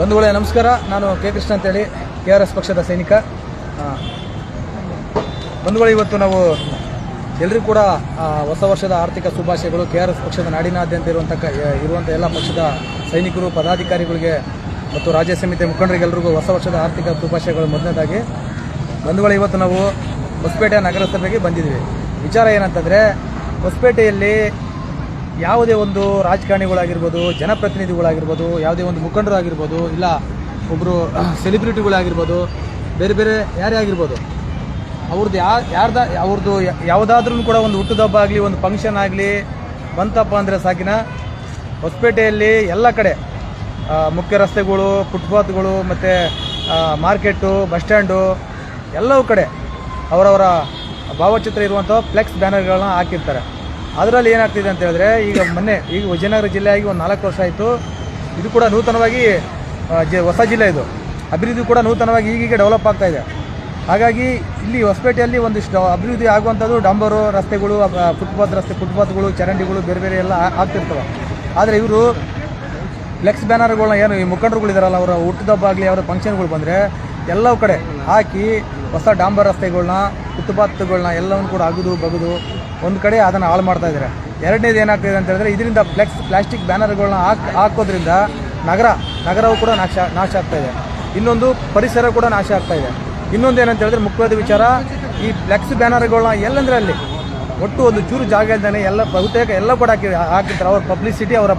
ಬಂಧುಗಳೇ, ನಮಸ್ಕಾರ. ನಾನು ಕೆ ಕೃಷ್ಣ ಅಂತೇಳಿ, ಕೆ ಆರ್ ಎಸ್ ಪಕ್ಷದ ಸೈನಿಕ. ಬಂಧುಗಳೇ, ಇವತ್ತು ನಾವು ಎಲ್ಲರಿಗೂ ಕೂಡ ಹೊಸ ವರ್ಷದ ಆರ್ಥಿಕ ಶುಭಾಶಯಗಳು. ಕೆ ಆರ್ ಎಸ್ ಪಕ್ಷದ ನಾಡಿನಾದ್ಯಂತ ಇರುವಂಥ ಇರುವಂಥ ಎಲ್ಲ ಪಕ್ಷದ ಸೈನಿಕರು, ಪದಾಧಿಕಾರಿಗಳಿಗೆ ಮತ್ತು ರಾಜ್ಯ ಸಮಿತಿ ಮುಖಂಡರಿಗೆಲ್ಲರಿಗೂ ಹೊಸ ವರ್ಷದ ಆರ್ಥಿಕ ಶುಭಾಶಯಗಳು. ಮೊದಲನೇದಾಗಿ, ಬಂಧುಗಳೇ, ಇವತ್ತು ನಾವು ಹೊಸಪೇಟೆ ನಗರಸಭೆಗೆ ಬಂದಿದ್ದೀವಿ ವಿಚಾರ ಏನಂತಂದರೆ, ಹೊಸಪೇಟೆಯಲ್ಲಿ ಯಾವುದೇ ಒಂದು ರಾಜಕಾರಣಿಗಳಾಗಿರ್ಬೋದು, ಜನಪ್ರತಿನಿಧಿಗಳಾಗಿರ್ಬೋದು, ಯಾವುದೇ ಒಂದು ಮುಖಂಡರಾಗಿರ್ಬೋದು, ಇಲ್ಲ ಒಬ್ಬರು ಸೆಲೆಬ್ರಿಟಿಗಳಾಗಿರ್ಬೋದು ಬೇರೆ ಬೇರೆ ಯಾರೇ ಆಗಿರ್ಬೋದು, ಅವ್ರದ್ದು ಯಾ, ಯಾರ್ದ, ಅವ್ರದ್ದು ಯಾವುದಾದ್ರೂ ಕೂಡ ಒಂದು ಹುಟ್ಟುದಬ್ಬ ಆಗಲಿ, ಒಂದು ಫಂಕ್ಷನ್ ಆಗಲಿ, ಬಂತಪ್ಪ ಅಂದರೆ ಸಾಕಿನ ಹೊಸಪೇಟೆಯಲ್ಲಿ ಎಲ್ಲ ಕಡೆ ಮುಖ್ಯ ರಸ್ತೆಗಳು, ಫುಟ್ಪಾತ್ಗಳು, ಮತ್ತು ಮಾರ್ಕೆಟು, ಬಸ್ ಸ್ಟ್ಯಾಂಡು, ಎಲ್ಲವೂ ಕಡೆ ಅವರವರ ಭಾವಚಿತ್ರ ಇರುವಂಥ ಫ್ಲೆಕ್ಸ್ ಬ್ಯಾನರ್ಗಳನ್ನ ಹಾಕಿರ್ತಾರೆ. ಅದರಲ್ಲಿ ಏನಾಗ್ತಿದೆ ಅಂತ ಹೇಳಿದ್ರೆ, ಈಗ ಮೊನ್ನೆ, ಈಗ ವಿಜಯನಗರ ಜಿಲ್ಲೆಯಾಗಿ ಒಂದು ನಾಲ್ಕು ವರ್ಷ ಆಯಿತು. ಇದು ಕೂಡ ನೂತನವಾಗಿ ಜ, ಹೊಸ ಜಿಲ್ಲೆ ಇದು. ಅಭಿವೃದ್ಧಿ ಕೂಡ ನೂತನವಾಗಿ ಈಗೀಗ ಡೆವಲಪ್ ಆಗ್ತಾ ಇದೆ. ಹಾಗಾಗಿ ಇಲ್ಲಿ ಹೊಸಪೇಟೆಯಲ್ಲಿ ಒಂದಿಷ್ಟು ಅಭಿವೃದ್ಧಿ ಆಗುವಂಥದ್ದು ಡಾಂಬರು, ರಸ್ತೆಗಳು ಫುಟ್ಪಾತ್ ರಸ್ತೆ, ಫುಟ್ಪಾತ್ಗಳು, ಚರಂಡಿಗಳು ಬೇರೆ ಬೇರೆ ಎಲ್ಲ ಆಗ್ತಿರ್ತವೆ. ಆದರೆ ಇವರು ಫ್ಲೆಕ್ಸ್ ಬ್ಯಾನರ್ಗಳನ್ನ ಏನು ಈ ಮುಖಂಡರುಗಳಿದಾರಲ್ಲ, ಅವರ ಹುಟ್ಟಿದಬ್ಬ ಆಗಲಿ, ಅವರ ಫಂಕ್ಷನ್ಗಳು ಬಂದರೆ ಎಲ್ಲ ಕಡೆ ಹಾಕಿ ಹೊಸ ಡಾಂಬರ್ ರಸ್ತೆಗಳನ್ನ ಫುಟ್ಪಾತ್ಗಳನ್ನ ಎಲ್ಲವನ್ನು ಕೂಡ ಅಗದು, ಬಗದು ಒಂದು ಕಡೆ ಅದನ್ನು ಹಾಳು ಮಾಡ್ತಾ ಇದ್ದಾರೆ. ಎರಡನೇದು ಏನಾಗ್ತಿದೆ ಅಂತ ಹೇಳಿದ್ರೆ, ಇದರಿಂದ ಫ್ಲೆಕ್ಸ್, ಪ್ಲಾಸ್ಟಿಕ್ ಬ್ಯಾನರ್ಗಳನ್ನ ಹಾಕ್, ಹಾಕೋದ್ರಿಂದ ನಗರ, ನಗರವು ಕೂಡ ನಾಶ ನಾಶ ಆಗ್ತಾ ಇದೆ. ಇನ್ನೊಂದು ಪರಿಸರ ಕೂಡ ನಾಶ ಆಗ್ತಾ ಇದೆ. ಇನ್ನೊಂದು ಏನಂತ ಹೇಳಿದ್ರೆ, ಮುಖ್ಯವಾದ ವಿಚಾರ, ಈ ಫ್ಲೆಕ್ಸ್ ಬ್ಯಾನರ್ಗಳನ್ನ ಎಲ್ಲಂದ್ರೆ ಅಲ್ಲಿ? ಒಟ್ಟು ಒಂದು ಚೂರು ಜಾಗ ಇಲ್ದಾನೆ ಎಲ್ಲ ಬಹುತೇಕ ಎಲ್ಲ ಕೂಡ ಹಾಕಿ, ಹಾಕಿರ್ತಾರೆ. ಅವ್ರ ಪಬ್ಲಿಸಿಟಿ, ಅವರ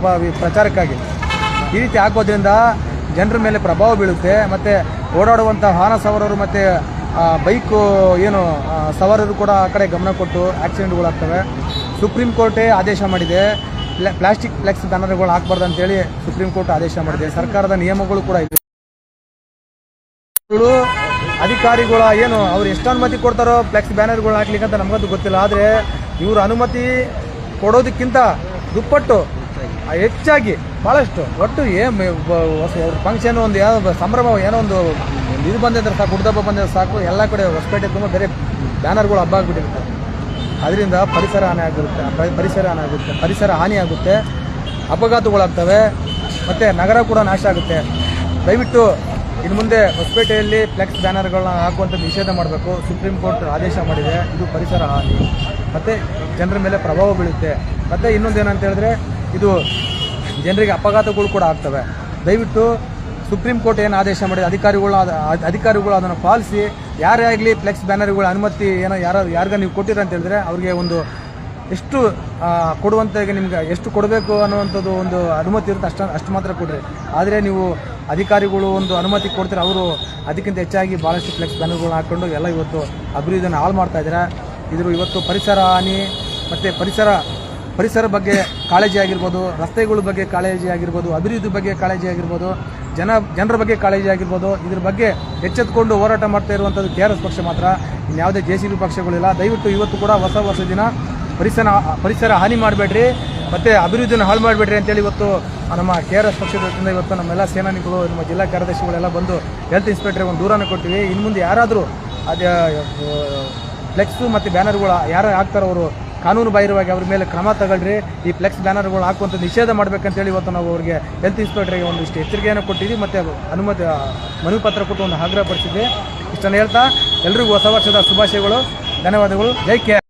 ಪ್ರಚಾರಕ್ಕಾಗಿ. ಈ ರೀತಿ ಹಾಕೋದ್ರಿಂದ ಜನರ ಮೇಲೆ ಪ್ರಭಾವ ಬೀಳುತ್ತೆ. ಮತ್ತು ಓಡಾಡುವಂಥ ವಾಹನ ಸವಾರರು ಮತ್ತು ಬೈಕು ಏನು ಸವಾರರು ಕೂಡ ಆ ಕಡೆ ಗಮನ ಕೊಟ್ಟು ಆಕ್ಸಿಡೆಂಟ್ಗಳಾಗ್ತವೆ. ಸುಪ್ರೀಂ ಕೋರ್ಟೇ ಆದೇಶ ಮಾಡಿದೆ. ಪ್ಲ- ಪ್ಲಾಸ್ಟಿಕ್ ಫ್ಲೆಕ್ಸ್ ಬ್ಯಾನರ್ಗಳು ಹಾಕ್ಬಾರ್ದು ಅಂತೇಳಿ ಸುಪ್ರೀಂ ಕೋರ್ಟ್ ಆದೇಶ ಮಾಡಿದೆ. ಸರ್ಕಾರದ ನಿಯಮಗಳು ಕೂಡ ಇದೆ. ಅಧಿಕಾರಿಗಳ ಏನು, ಅವ್ರು ಎಷ್ಟು ಅನುಮತಿ ಕೊಡ್ತಾರೋ ಫ್ಲೆಕ್ಸ್ ಬ್ಯಾನರ್ಗಳು ಹಾಕ್ಲಿಕ್ಕೆ ಅಂತ ನಮಗದು ಗೊತ್ತಿಲ್ಲ. ಆದರೆ ಇವರು ಅನುಮತಿ ಕೊಡೋದಕ್ಕಿಂತ ದುಪ್ಪಟ್ಟು ಹೆಚ್ಚಾಗಿ ಭಾಳಷ್ಟು ಒಟ್ಟು ಏ ಫಂಕ್ಷನ್ ಒಂದು ಯಾವ, ಸಂಭ್ರಮ, ಏನೋ ಒಂದು ಇದು ಬಂದಿದ್ರೆ ಸಾಕು ಹುಡ್ದಬ್ಬ ಬಂದಿದ್ರೆ ಸಾಕು, ಎಲ್ಲ ಕಡೆ ಹೊಸಪೇಟೆ ತುಂಬ ಬೇರೆ ಬ್ಯಾನರ್ಗಳು ಹಬ್ಬ ಆಗಿಬಿಟ್ಟಿರುತ್ತೆ. ಅದರಿಂದ ಪರಿಸರ ಹಾನಿ ಆಗಿರುತ್ತೆ ಪರಿಸರ ಹಾನಿ ಆಗುತ್ತೆ ಪರಿಸರ ಹಾನಿ ಆಗುತ್ತೆ, ಅಪಘಾತಗಳಾಗ್ತವೆ, ಮತ್ತು ನಗರ ಕೂಡ ನಾಶ ಆಗುತ್ತೆ. ದಯವಿಟ್ಟು ಇನ್ನು ಮುಂದೆ ಹೊಸಪೇಟೆಯಲ್ಲಿ ಫ್ಲೆಕ್ಸ್ ಬ್ಯಾನರ್ಗಳನ್ನ ಹಾಕುವಂಥ ನಿಷೇಧ ಮಾಡಬೇಕು. ಸುಪ್ರೀಂ ಕೋರ್ಟ್ ಆದೇಶ ಮಾಡಿದೆ, ಇದು ಪರಿಸರ ಹಾನಿ. ಮತ್ತು ಜನರ ಮೇಲೆ ಪ್ರಭಾವ ಬೀಳುತ್ತೆ. ಮತ್ತು ಇನ್ನೊಂದು ಏನಂತ ಹೇಳಿದ್ರೆ, ಇದು ಜನರಿಗೆ ಅಪಘಾತಗಳು ಕೂಡ ಆಗ್ತವೆ. ದಯವಿಟ್ಟು ಸುಪ್ರೀಂ ಕೋರ್ಟ್ ಏನು ಆದೇಶ ಮಾಡಿದೆ ಅಧಿಕಾರಿಗಳು ಅಧಿಕಾರಿಗಳು ಅದನ್ನು ಪಾಲಿಸಿ ಯಾರೇ ಆಗಲಿ ಫ್ಲೆಕ್ಸ್ ಬ್ಯಾನರ್ಗಳ ಅನುಮತಿ ಏನೋ ಯಾರು ಯಾರಿಗ ನೀವು ಕೊಟ್ಟಿರ ಅಂತ ಹೇಳಿದ್ರೆ ಅವ್ರಿಗೆ ಒಂದು ಎಷ್ಟು ಆ, ಕೊಡುವಂತ ಈಗ ನಿಮ್ಗೆ ಎಷ್ಟು ಕೊಡಬೇಕು ಅನ್ನುವಂಥದ್ದು ಒಂದು ಅನುಮತಿ ಇರುತ್ತೆ ಅಷ್ಟು ಅಷ್ಟು ಮಾತ್ರ ಕೊಡ್ರಿ. ಆದರೆ ನೀವು ಅಧಿಕಾರಿಗಳು ಒಂದು ಅನುಮತಿ ಕೊಡ್ತಾರೆ ಅವರು ಅದಕ್ಕಿಂತ ಹೆಚ್ಚಾಗಿ ಭಾಳಷ್ಟು ಫ್ಲೆಕ್ಸ್ ಬ್ಯಾನರ್ಗಳನ್ನ ಹಾಕ್ಕೊಂಡು ಎಲ್ಲ ಇವತ್ತು ಅಭಿವೃದ್ಧಿಯನ್ನು ಹಾಳು ಮಾಡ್ತಾ ಇದ್ದಾರೆ. ಇದ್ರ ಇವತ್ತು ಪರಿಸರ ಹಾನಿ ಮತ್ತು ಪರಿಸರ ಪರಿಸರ ಬಗ್ಗೆ ಕಾಳಜಿ ಆಗಿರ್ಬೋದು ರಸ್ತೆಗಳ ಬಗ್ಗೆ ಕಾಳಜಿ ಆಗಿರ್ಬೋದು ಅಭಿವೃದ್ಧಿ ಬಗ್ಗೆ ಕಾಳಜಿ ಆಗಿರ್ಬೋದು ಜನ ಜನರ ಬಗ್ಗೆ ಕಾಳಜಿ ಆಗಿರ್ಬೋದು, ಇದ್ರ ಬಗ್ಗೆ ಎಚ್ಚೆತ್ಕೊಂಡು ಹೋರಾಟ ಮಾಡ್ತಾ ಇರುವಂಥದ್ದು ಕೆ ಆರ್ ಎಸ್ ಪಕ್ಷ ಮಾತ್ರ. ಇನ್ಯಾವುದೇ ಜೆ ಸಿ ಬಿ ಪಕ್ಷಗಳಿಲ್ಲ. ದಯವಿಟ್ಟು ಇವತ್ತು ಕೂಡ ಹೊಸ ವರ್ಷ ದಿನ ಪರಿಸರ ಪರಿಸರ ಹಾನಿ ಮಾಡಬೇಡ್ರಿ, ಮತ್ತು ಅಭಿವೃದ್ಧಿನ ಹಾಳು ಮಾಡಬೇಡ್ರಿ ಅಂತೇಳಿ ಇವತ್ತು ನಮ್ಮ ಕೆ ಆರ್ ಎಸ್ ಪಕ್ಷದ ವತಿಯಿಂದ ಇವತ್ತು ನಮ್ಮೆಲ್ಲ ಸೇನಾನಿಗಳು ನಮ್ಮ ಜಿಲ್ಲಾ ಕಾರ್ಯದರ್ಶಿಗಳೆಲ್ಲ ಬಂದು ಹೆಲ್ತ್ ಇನ್ಸ್ಪೆಕ್ಟ್ರಿಗೆ ಒಂದು ದೂರನ್ನು ಕೊಟ್ಟಿವಿ. ಇನ್ನು ಮುಂದೆ ಯಾರಾದರೂ ಅದೇ ಫ್ಲೆಕ್ಸು ಮತ್ತು ಬ್ಯಾನರ್ಗಳು ಯಾರು ಹಾಕ್ತಾರೋ ಅವರು ಕಾನೂನು ಬಾಹಿರವಾಗಿ ಅವ್ರ ಮೇಲೆ ಕ್ರಮ ತಗೊಳ್ರಿ, ಈ ಫ್ಲೆಕ್ಸ್ ಬ್ಯಾನರ್ಗಳು ಹಾಕುವಂಥ ನಿಷೇಧ ಮಾಡಬೇಕಂತೇಳಿ ಇವತ್ತು ನಾವು ಅವರಿಗೆ ಹೆಲ್ತ್ ಇನ್ಸ್ಪೆಕ್ಟ್ರಿಗೆ ಒಂದಿಷ್ಟು ಎಚ್ಚರಿಕೆಯನ್ನು ಕೊಟ್ಟಿದ್ವಿ ಮತ್ತು ಅನುಮತಿ ಮನವಿ ಪತ್ರ ಕೊಟ್ಟು ಒಂದು ಆಗ್ರಹಪಡಿಸಿದ್ವಿ. ಇಷ್ಟನ್ನು ಹೇಳ್ತಾ, ಎಲ್ರಿಗೂ ಹೊಸ ವರ್ಷದ ಶುಭಾಶಯಗಳು, ಧನ್ಯವಾದಗಳು, ಜೈ ಕೆ